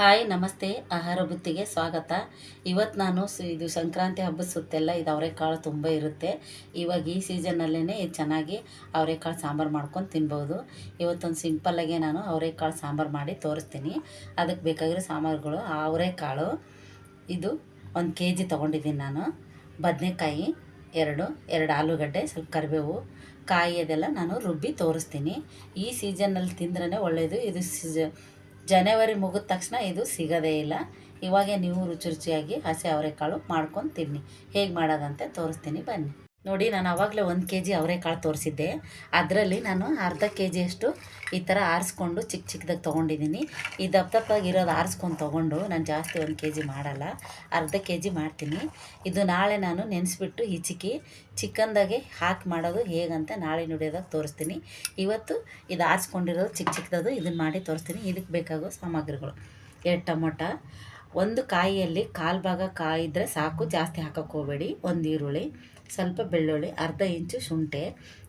Hi, ನಮಸ್ತೆ. ಆಹಾರ ಬುತ್ತಿಗೆ ಸ್ವಾಗತ. ಇವತ್ತು ನಾನು ಇದು ಸಂಕ್ರಾಂತಿ ಹಬ್ಬದ ಸುತ್ತೆಲ್ಲ ಇದು ಅವರೆಕಾಳು ತುಂಬ ಇರುತ್ತೆ. ಇವಾಗ ಈ ಸೀಸನ್ನಲ್ಲೇ ಇದು ಚೆನ್ನಾಗಿ ಅವರೆಕಾಳು ಸಾಂಬಾರು ಮಾಡ್ಕೊಂಡು ತಿನ್ಬೋದು. ಇವತ್ತೊಂದು ಸಿಂಪಲ್ಲಾಗೆ ನಾನು ಅವರೆಕಾಳು ಸಾಂಬಾರು ಮಾಡಿ ತೋರಿಸ್ತೀನಿ. ಅದಕ್ಕೆ ಬೇಕಾಗಿರೋ ಸಾಂಬಾರುಗಳು ಅವರೆಕಾಳು, ಇದು ಒಂದು ಕೆ ಜಿ ತೊಗೊಂಡಿದ್ದೀನಿ ನಾನು. ಬದನೆಕಾಯಿ ಎರಡು ಎರಡು ಆಲೂಗಡ್ಡೆ, ಸ್ವಲ್ಪ ಕರಿಬೇವು, ಕಾಯಿ ಅದೆಲ್ಲ ನಾನು ರುಬ್ಬಿ ತೋರಿಸ್ತೀನಿ. ಈ ಸೀಸನ್ನಲ್ಲಿ ತಿಂದ್ರೇ ಒಳ್ಳೆಯದು ಇದು ಸೀಸ ಜನವರಿ ಮುಗಿದ ತಕ್ಷಣ ಇದು ಸಿಗೋದೇ ಇಲ್ಲ. ಇವಾಗೆ ನೀವು ರುಚಿ ರುಚಿಯಾಗಿ ಹಸಿ ಅವರೆಕಾಳು ಮಾಡ್ಕೊಂಡು ತಿನ್ನಿ. ಹೇಗೆ ಮಾಡೋದಂತೆ ತೋರಿಸ್ತೀನಿ, ಬನ್ನಿ. ನೋಡಿ, ನಾನು ಆವಾಗಲೇ ಒಂದು ಕೆ ಜಿ ಅವರೆಕಾಳು ತೋರಿಸಿದ್ದೆ. ಅದರಲ್ಲಿ ನಾನು ಅರ್ಧ ಕೆ ಜಿಯಷ್ಟು ಈ ಥರ ಆರಿಸ್ಕೊಂಡು ಚಿಕ್ಕ ಚಿಕ್ಕದಾಗಿ ತೊಗೊಂಡಿದ್ದೀನಿ ಈ ದಪ್ಪ ದಪ್ಪಾಗಿರೋದು ಆರಿಸ್ಕೊಂಡು ತೊಗೊಂಡು ನಾನು ಜಾಸ್ತಿ ಒಂದು ಕೆ ಜಿ ಮಾಡಲ್ಲ. ಅರ್ಧ ಕೆ ಜಿ ಮಾಡ್ತೀನಿ. ಇದು ನಾಳೆ ನಾನು ನೆನೆಸ್ಬಿಟ್ಟು ಹಿಚಿಕಿ ಚಿಕ್ಕಂದಾಗೆ ಹಾಕಿ ಮಾಡೋದು ಹೇಗಂತ ನಾಳೆ ನುಡಿಯೋದಾಗ ತೋರಿಸ್ತೀನಿ. ಇವತ್ತು ಇದು ಆರಿಸ್ಕೊಂಡಿರೋದು ಚಿಕ್ಕ ಚಿಕ್ಕದದು ಇದನ್ನು ಮಾಡಿ ತೋರಿಸ್ತೀನಿ. ಇದಕ್ಕೆ ಬೇಕಾಗೋ ಸಾಮಗ್ರಿಗಳು. ಎರಡು ಟೊಮೊಟ ಒಂದು ಕಾಯಿಯಲ್ಲಿ ಕಾಲು ಭಾಗ ಕಾಯಿದ್ರೆ ಸಾಕು, ಜಾಸ್ತಿ ಹಾಕಕ್ಕೆ ಹೋಗಬೇಡಿ ಒಂದು ಈರುಳ್ಳಿ, ಸ್ವಲ್ಪ ಬೆಳ್ಳುಳ್ಳಿ, ಅರ್ಧ ಇಂಚು ಶುಂಠಿ,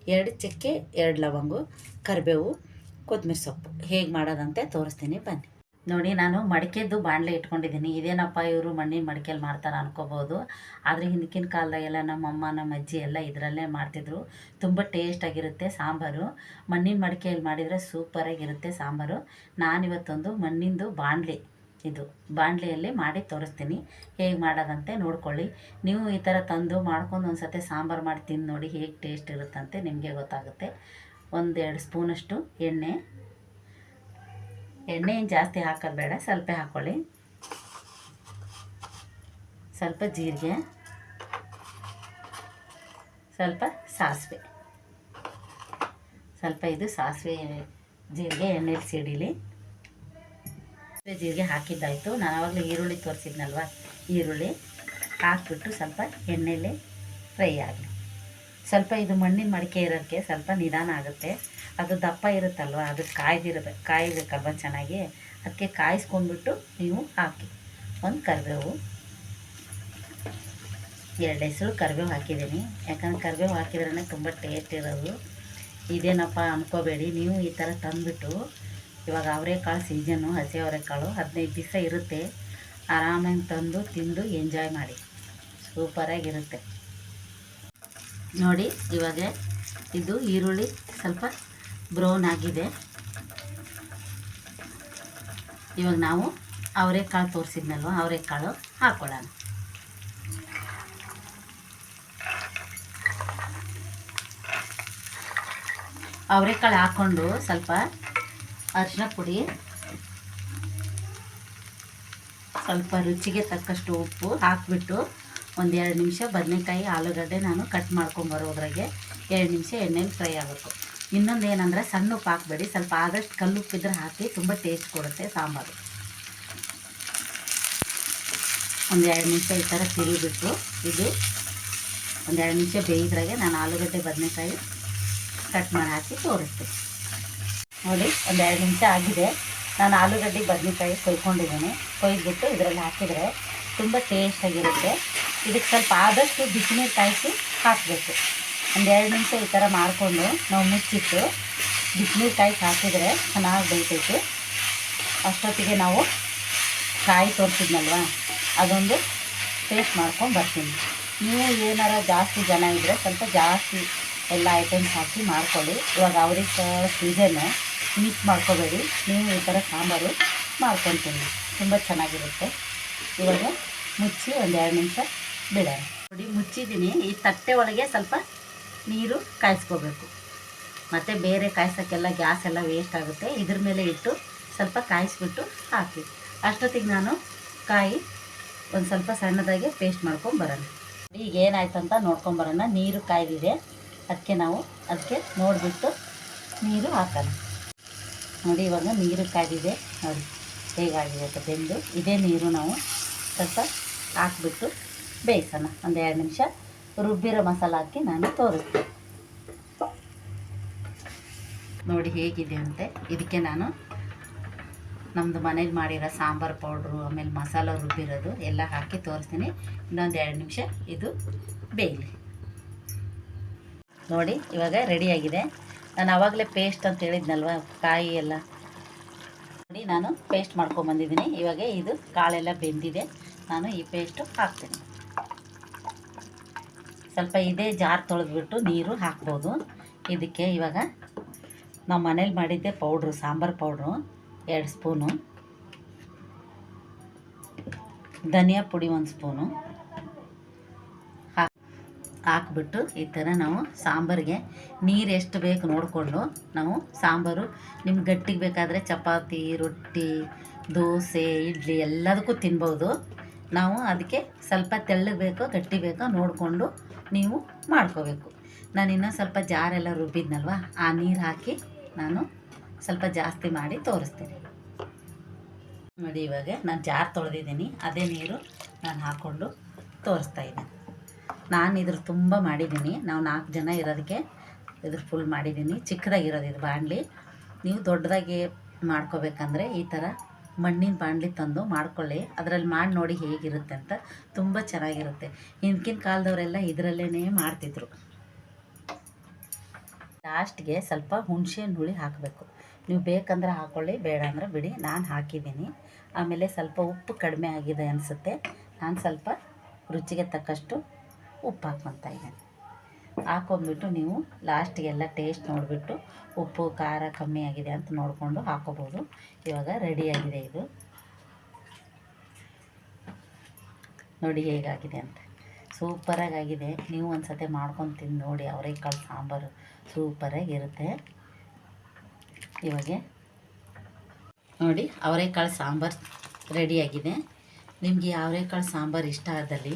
ಎರಡು ಚಕ್ಕೆ, ಎರಡು ಲವಂಗು, ಕರಿಬೇವು, ಕೊತ್ತಂಬರಿ ಸೊಪ್ಪು. ಹೇಗೆ ಮಾಡೋದಂತೆ ತೋರಿಸ್ತೀನಿ, ಬನ್ನಿ. ನೋಡಿ, ನಾನು ಮಡಿಕೆದ್ದು ಬಾಣಲೆ ಇಟ್ಕೊಂಡಿದ್ದೀನಿ. ಇದೇನಪ್ಪ ಇವರು ಮಣ್ಣಿನ ಮಡಿಕೆಯಲ್ಲಿ ಮಾಡ್ತಾರೆ ಅನ್ಕೋಬೋದು. ಆದರೆ ಹಿಂದಿನ ಕಾಲದಾಗೆಲ್ಲ ನಮ್ಮಮ್ಮ ನಮ್ಮ ಅಜ್ಜಿ ಎಲ್ಲ ಇದರಲ್ಲೇ ಮಾಡ್ತಿದ್ರು. ತುಂಬ ಟೇಸ್ಟಾಗಿರುತ್ತೆ ಸಾಂಬಾರು. ಮಣ್ಣಿನ ಮಡಿಕೆಯಲ್ಲಿ ಮಾಡಿದರೆ ಸೂಪರಾಗಿರುತ್ತೆ ಸಾಂಬಾರು. ನಾನಿವತ್ತೊಂದು ಮಣ್ಣಿಂದು ಬಾಣಲೆ. ಇದು ಬಾಣಲಿಯಲ್ಲಿ ಮಾಡಿ ತೋರಿಸ್ತೀನಿ. ಹೇಗೆ ಮಾಡೋದಂತೆ ನೋಡ್ಕೊಳ್ಳಿ. ನೀವು ಈ ಥರ ತಂದು ಮಾಡ್ಕೊಂಡು ಒಂದು ಸತಿ ಸಾಂಬಾರು ಮಾಡಿ ತಿಂದು ನೋಡಿ ಹೇಗೆ ಟೇಸ್ಟ್ ಇರುತ್ತಂತೆ ನಿಮಗೆ ಗೊತ್ತಾಗುತ್ತೆ. ಒಂದೆರಡು ಸ್ಪೂನಷ್ಟು ಎಣ್ಣೆ. ಎಣ್ಣೆ ಏನು ಜಾಸ್ತಿ ಹಾಕೋದು ಬೇಡ, ಸ್ವಲ್ಪ ಹಾಕ್ಕೊಳ್ಳಿ ಸ್ವಲ್ಪ ಜೀರಿಗೆ. ಸ್ವಲ್ಪ ಸಾಸಿವೆ. ಸ್ವಲ್ಪ ಇದು ಸಾಸಿವೆ, ಜೀರಿಗೆ ಎಣ್ಣೆಲಿ ಸಿಡಿಲಿ. ಜೀರಿಗೆ ಹಾಕಿದ್ದಾಯಿತು. ನಾನು ಆವಾಗಲೇ ಈರುಳ್ಳಿ ತೋರಿಸಿದ್ನಲ್ವ? ಈರುಳ್ಳಿ ಹಾಕ್ಬಿಟ್ಟು ಸ್ವಲ್ಪ ಎಣ್ಣೆಯಲ್ಲಿ ಫ್ರೈ ಆಗಲಿ. ಸ್ವಲ್ಪ ಇದು ಮಣ್ಣಿನ ಮಡಿಕೆ ಇರೋಕ್ಕೆ ಸ್ವಲ್ಪ ನಿಧಾನ ಆಗುತ್ತೆ. ಅದು ದಪ್ಪ ಇರುತ್ತಲ್ವ? ಅದು ಕಾಯ್ದಿರಬೇಕು ಕಾಯಬೇಕಲ್ವ ಚೆನ್ನಾಗಿ? ಅದಕ್ಕೆ ಕಾಯಿಸ್ಕೊಂಡ್ಬಿಟ್ಟು ನೀವು ಹಾಕಿ. ಒಂದು ಕರಿಬೇವು. ಎರಡು ಹೆಸರು ಕರಿಬೇವು ಹಾಕಿದ್ದೀನಿ. ಯಾಕಂದ್ರೆ ಕರಿಬೇವು ಹಾಕಿದ್ರೇ ತುಂಬ ಟೇಸ್ಟ್ ಇರೋದು. ಇದೇನಪ್ಪ ಅನ್ಕೋಬೇಡಿ. ನೀವು ಈ ಥರ ತಂದುಬಿಟ್ಟು ಇವಾಗ ಅವರೆಕಾಳು ಸೀಸನ್ನು ಹಸಿ ಅವರೆಕಾಳು ಹದಿನೈದು ದಿವಸ ಇರುತ್ತೆ. ಆರಾಮಾಗಿ ತಂದು, ತಿಂದು ಎಂಜಾಯ್ ಮಾಡಿ. ಸೂಪರಾಗಿರುತ್ತೆ ನೋಡಿ, ಇವಾಗ ಇದು ಈರುಳ್ಳಿ ಸ್ವಲ್ಪ ಬ್ರೌನ್ ಆಗಿದೆ. ಇವಾಗ ನಾವು ಅವರೆಕಾಳು ತೋರಿಸಿದ್ನಲ್ವ, ಅವರೆಕಾಳು ಹಾಕ್ಕೊಳ್ಳೋಣ ಅವರೆಕಾಳು ಹಾಕ್ಕೊಂಡು ಸ್ವಲ್ಪ ಅರಿಶಿನ ಪುಡಿ. ಸ್ವಲ್ಪ ರುಚಿಗೆ ತಕ್ಕಷ್ಟು ಉಪ್ಪು ಹಾಕಿಬಿಟ್ಟು ಎರಡು ನಿಮಿಷ ಬದನೆಕಾಯಿ ಆಲೂಗಡ್ಡೆ ನಾನು ಕಟ್ ಮಾಡ್ಕೊಂಬರೋದ್ರಾಗೆ ಎರಡು ನಿಮಿಷ ಎಣ್ಣೆಲಿ ಫ್ರೈ ಆಗಬೇಕು. ಇನ್ನೊಂದು ಏನಂದರೆ ಸಣ್ಣ ಉಪ್ಪು ಹಾಕಬೇಡಿ. ಸ್ವಲ್ಪ ಆದಷ್ಟು ಕಲ್ಲುಪ್ಪಿದ್ರೆ ಹಾಕಿ ತುಂಬ ಟೇಸ್ಟ್ ಕೊಡುತ್ತೆ ಸಾಂಬಾರು. ಒಂದು ಎರಡು ನಿಮಿಷ ಈ ಥರ ತಿರುಗಿಬಿಟ್ಟು ಇದು ಒಂದು ಎರಡು ನಿಮಿಷ ಬೇಯಿದ್ರಾಗೆ ನಾನು ಆಲೂಗಡ್ಡೆ ಬದನೆಕಾಯಿ ಕಟ್ ಮಾಡಿ ಹಾಕಿ ತೋರಿಸ್ತೀನಿ. ನೋಡಿ, ಒಂದು ಎರಡು ನಿಮಿಷ ಆಗಿದೆ. ನಾನು ಆಲೂಗಡ್ಡೆ, ಬದನೆಕಾಯಿ ಕೊಯ್ಕೊಂಡಿದ್ದೀನಿ ಕೊಯ್ದುಬಿಟ್ಟು ಇದರಲ್ಲಿ ಹಾಕಿದರೆ ತುಂಬ ಟೇಸ್ಟಾಗಿರುತ್ತೆ ಇದಕ್ಕೆ ಸ್ವಲ್ಪ ಆದಷ್ಟು ಬಿಸಿನೀರು ಕಾಯಿಸಿ ಹಾಕಬೇಕು. ಒಂದು ಎರಡು ನಿಮಿಷ ಈ ಥರ ಮಾಡಿಕೊಂಡು ನಾವು ಮುಚ್ಚಿಟ್ಟು ಬಿಸಿನೀರು ಕಾಯಿಸಿ ಹಾಕಿದರೆ ಚೆನ್ನಾಗಿ ಬೇಯ್ತೈತೆ ಅಷ್ಟೊತ್ತಿಗೆ ನಾವು ಕಾಯಿ ತೋರಿಸಿದ್ನಲ್ವ? ಅದೊಂದು ಟೇಸ್ಟ್ ಮಾಡ್ಕೊಂಡು ಬರ್ತೀನಿ. ನೀವು ಏನಾರ ಜಾಸ್ತಿ ಜನ ಇದ್ದರೆ ಸ್ವಲ್ಪ ಜಾಸ್ತಿ ಎಲ್ಲ ಐಟಮ್ಸ್ ಹಾಕಿ ಮಾಡ್ಕೊಳ್ಳಿ. ಇವಾಗ ಅವ್ರಿಗೆ ಸೀಸನ್ನು ಮಿಕ್ಸ್ ಮಾಡ್ಕೋಬೇಡಿ. ನೀವು ಈ ಥರ ಸಾಂಬಾರು ಮಾಡ್ಕೊತೀನಿ ತುಂಬ ಚೆನ್ನಾಗಿರುತ್ತೆ. ಇವಾಗ ಮುಚ್ಚಿ ಒಂದು ಎರಡು ನಿಮಿಷ ಬಿಡೋಣ. ನೋಡಿ, ಮುಚ್ಚಿದ್ದೀನಿ. ಈ ತಟ್ಟೆ ಒಳಗೆ ಸ್ವಲ್ಪ ನೀರು ಕಾಯಿಸ್ಕೋಬೇಕು. ಮತ್ತು ಬೇರೆ ಕಾಯಿಸೋಕ್ಕೆಲ್ಲ ಗ್ಯಾಸ್ ಎಲ್ಲ ವೇಸ್ಟ್ ಆಗುತ್ತೆ. ಇದ್ರ ಮೇಲೆ ಇಟ್ಟು ಸ್ವಲ್ಪ ಕಾಯಿಸ್ಬಿಟ್ಟು ಹಾಕಿ. ಅಷ್ಟೊತ್ತಿಗೆ ನಾನು ಕಾಯಿ ಒಂದು ಸ್ವಲ್ಪ ಸಣ್ಣದಾಗಿ ಪೇಸ್ಟ್ ಮಾಡ್ಕೊಂಬರೋಣ ಈಗ ಏನಾಯ್ತು ಅಂತ ನೋಡ್ಕೊಂಬರೋಣ ನೀರು ಕಾಯ್ದಿದೆ. ಅದಕ್ಕೆ ನಾವು ಅದಕ್ಕೆ ನೋಡಿಬಿಟ್ಟು ನೀರು ಹಾಕೋಣ. ನೋಡಿ, ಇವಾಗ ನೀರು ಕಾದಿದೆ. ನೋಡಿ, ಹೇಗಾಗಿದೆ ಅಂತ ಬೆಂದು, ಇದೇ ನೀರು ನಾವು ಸ್ವಲ್ಪ ಹಾಕ್ಬಿಟ್ಟು ಬೇಯಿಸೋಣ. ಒಂದು ಎರಡು ನಿಮಿಷ ರುಬ್ಬಿರೋ ಮಸಾಲ ಹಾಕಿ ನಾನು ತೋರಿಸ್ತೀನಿ. ನೋಡಿ, ಹೇಗಿದೆ ಅಂತೆ. ಇದಕ್ಕೆ ನಾನು ನಮ್ಮದು ಮನೇಲಿ ಮಾಡಿರೋ ಸಾಂಬಾರು ಪೌಡ್ರು, ಆಮೇಲೆ ಮಸಾಲ ರುಬ್ಬಿರೋದು ಎಲ್ಲ ಹಾಕಿ ತೋರಿಸ್ತೀನಿ. ಇನ್ನೊಂದು ಎರಡು ನಿಮಿಷ ಇದು ಬೇಯಲಿ. ನೋಡಿ, ಇವಾಗ ರೆಡಿಯಾಗಿದೆ ನಾನು ಆವಾಗಲೇ ಪೇಸ್ಟ್ ಅಂತ ಹೇಳಿದ್ನಲ್ವ, ಕಾಯಿ ಎಲ್ಲ. ನೋಡಿ, ನಾನು ಪೇಸ್ಟ್ ಮಾಡ್ಕೊಂಬಂದಿದ್ದೀನಿ ಇವಾಗ ಇದು ಕಾಳೆಲ್ಲ ಬೆಂದಿದೆ. ನಾನು ಈ ಪೇಸ್ಟು ಹಾಕ್ತೀನಿ. ಸ್ವಲ್ಪ ಇದೇ ಜಾರ್ ತೊಳೆದ್ಬಿಟ್ಟು ನೀರು ಹಾಕ್ಬೋದು. ಇದಕ್ಕೆ ಇವಾಗ ನಾವು ಮನೇಲಿ ಮಾಡಿದ್ದೆ ಪೌಡ್ರು, ಸಾಂಬಾರು ಪೌಡ್ರು, ಎರಡು ಸ್ಪೂನು. ಧನಿಯಾ ಪುಡಿ ಒಂದು ಸ್ಪೂನು. ಹಾಕ್ಬಿಟ್ಟು ಈ ಥರ ನಾವು ಸಾಂಬಾರಿಗೆ ನೀರು ಎಷ್ಟು ಬೇಕು ನೋಡಿಕೊಂಡು ನಾವು ಸಾಂಬಾರು ನಿಮ್ಗೆ ಗಟ್ಟಿಗೆ ಬೇಕಾದರೆ ಚಪಾತಿ, ರೊಟ್ಟಿ, ದೋಸೆ, ಇಡ್ಲಿ ಎಲ್ಲದಕ್ಕೂ ತಿನ್ಬೋದು. ನಾವು ಅದಕ್ಕೆ ಸ್ವಲ್ಪ ತೆಳ್ಳಗೆ ಬೇಕೋ ಗಟ್ಟಿ ಬೇಕೋ ನೋಡಿಕೊಂಡು ನೀವು ಮಾಡ್ಕೋಬೇಕು. ನಾನು ಇನ್ನೂ ಸ್ವಲ್ಪ ಜಾರೆಲ್ಲ ರುಬ್ಬಿದ್ನಲ್ವ, ಆ ನೀರು ಹಾಕಿ ನಾನು ಸ್ವಲ್ಪ ಜಾಸ್ತಿ ಮಾಡಿ ತೋರಿಸ್ತೀನಿ. ನೋಡಿ ಇವಾಗ ನಾನು ಜಾರ್ ತೊಳೆದಿದ್ದೀನಿ, ಅದೇ ನೀರು ನಾನು ಹಾಕ್ಕೊಂಡು ತೋರಿಸ್ತಾ ಇದ್ದೀನಿ. ನಾನು ಇದ್ರ ತುಂಬ ಮಾಡಿದ್ದೀನಿ. ನಾವು ನಾಲ್ಕು ಜನ ಇರೋದಕ್ಕೆ ಇದ್ರ ಫುಲ್ ಮಾಡಿದ್ದೀನಿ. ಚಿಕ್ಕದಾಗಿರೋದು ಇದು ಬಾಣಲಿ. ನೀವು ದೊಡ್ಡದಾಗಿ ಮಾಡ್ಕೋಬೇಕಂದ್ರೆ ಈ ಥರ ಮಣ್ಣಿನ ಬಾಣಲಿ ತಂದು ಮಾಡ್ಕೊಳ್ಳಿ. ಅದರಲ್ಲಿ ಮಾಡಿ ನೋಡಿ ಹೇಗಿರುತ್ತೆ ಅಂತ ತುಂಬ ಚೆನ್ನಾಗಿರುತ್ತೆ. ಹಿಂದಿನ ಕಾಲದವರೆಲ್ಲ ಇದರಲ್ಲೇ ಮಾಡ್ತಿದ್ರು. ಲಾಸ್ಟ್ಗೆ ಸ್ವಲ್ಪ ಹುಣಸೆ ಹಣ್ಣು ಹುಳಿ ಹಾಕಬೇಕು. ನೀವು ಬೇಕಂದ್ರೆ ಹಾಕ್ಕೊಳ್ಳಿ ಬೇಡ ಅಂದರೆ ಬಿಡಿ. ನಾನು ಹಾಕಿದ್ದೀನಿ. ಆಮೇಲೆ ಸ್ವಲ್ಪ ಉಪ್ಪು ಕಡಿಮೆ ಆಗಿದೆ ಅನಿಸುತ್ತೆ. ನಾನು ಸ್ವಲ್ಪ ರುಚಿಗೆ ತಕ್ಕಷ್ಟು ಉಪ್ಪು ಹಾಕ್ಕೊತಾ ಇದ್ದೀನಿ. ಹಾಕೊಂಡ್ಬಿಟ್ಟು ನೀವು ಲಾಸ್ಟಿಗೆಲ್ಲ ಟೇಸ್ಟ್ ನೋಡಿಬಿಟ್ಟು ಉಪ್ಪು, ಖಾರ ಕಮ್ಮಿ ಆಗಿದೆ ಅಂತ ನೋಡಿಕೊಂಡು ಹಾಕೋಬೋದು. ಇವಾಗ ರೆಡಿಯಾಗಿದೆ ಇದು. ನೋಡಿ ಹೇಗಾಗಿದೆ ಅಂತ. ಸೂಪರಾಗಿ ಆಗಿದೆ ನೀವು ಒಂದು ಸತಿ ಮಾಡ್ಕೊಂಡು ತಿಂದು ನೋಡಿ, ಅವರೆಕಾಳು ಸಾಂಬಾರು ಸೂಪರಾಗಿರುತ್ತೆ. ಇವಾಗ ನೋಡಿ, ಅವರೆಕಾಳು ಸಾಂಬಾರು ರೆಡಿಯಾಗಿದೆ ನಿಮಗೆ ಅವರೆಕಾಳು ಸಾಂಬಾರು ಇಷ್ಟ ಆದಲ್ಲಿ